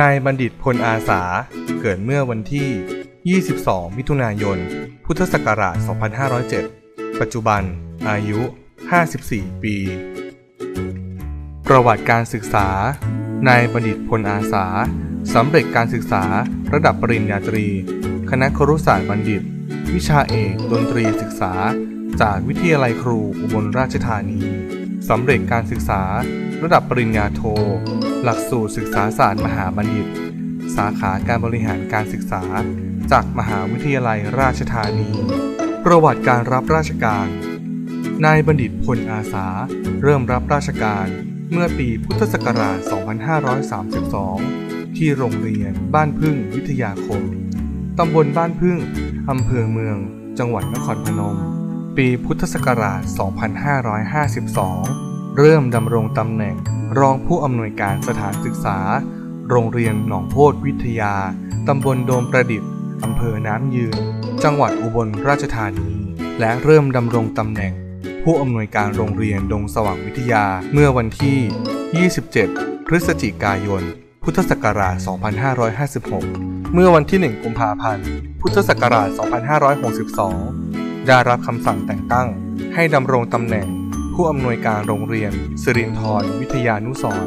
นายบัณฑิตพลอาสา เกิดเมื่อวันที่ 22 มิถุนายน พุทธศักราช 2507 ปัจจุบัน อายุ 54 ปี ประวัติการศึกษา นายบัณฑิตพลอาสา สำเร็จการศึกษาระดับปริญญาตรี คณะครุศาสตร์บัณฑิต วิชาเอกดนตรีศึกษา จากวิทยาลัยครูอุบลราชธานี สำเร็จการศึกษา ระดับปริญญาโท หลักสูตรศึกษาศาสตร์มหาบัณฑิต สาขาการบริหารการศึกษา จากมหาวิทยาลัยราชธานี ประวัติการรับราชการ นายบัณฑิตพลอาสา เริ่มรับราชการเมื่อปีพุทธศักราช 2532 ที่โรงเรียนบ้านพึ่งวิทยาคม ตำบลบ้านพึ่ง อำเภอเมือง จังหวัดนครพนม ปีพุทธศักราช 2552 เริ่มดำรงตำแหน่งรองผู้อำนวยการสถานศึกษา โรงเรียนหนองโพธิวิทยา ตำบลโดมประดิษฐ์อำเภอน้ำยืน จังหวัดอุบลราชธานี และเริ่มดำรงตำแหน่ง ผู้อำนวยการโรงเรียนดงสว่างวิทยาเมื่อวันที่ 27 พฤศจิกายน พุทธศักราช 2556 เมื่อวันที่ 1 กุมภาพันธ์ พุทธศักราช 2562 ได้รับคำสั่งแต่งตั้ง ให้ดำรงตำแหน่ง ผู้อำนวยการโรงเรียนสิรินทรวิทยานุสร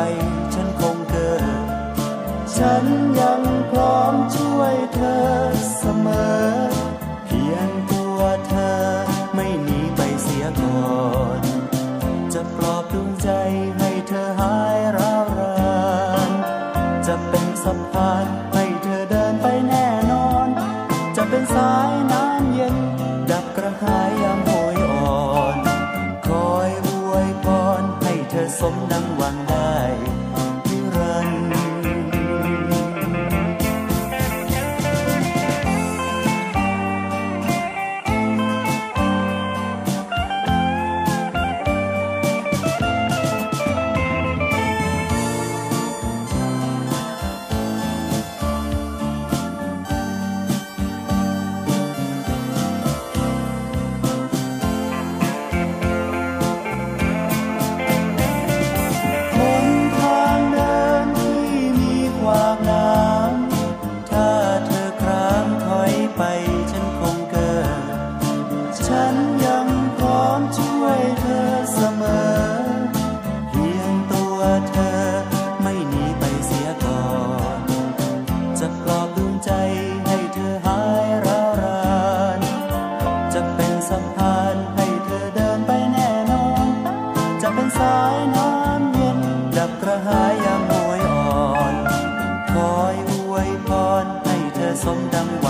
ไปฉันคงเกิด ฉันยังพร้อมช่วยเธอเสมอ เพียงตัวเธอไม่หนีไปเสียก่อน จะปลอบดวงใจให้เธอหายร้าวรานจะเป็นสะพานให้เธอเดินไปแน่นอน จะเป็นสายน้ำเย็น ดับกระหายยามโหยอ่อน คอยอวยพรให้เธอสม 送灯。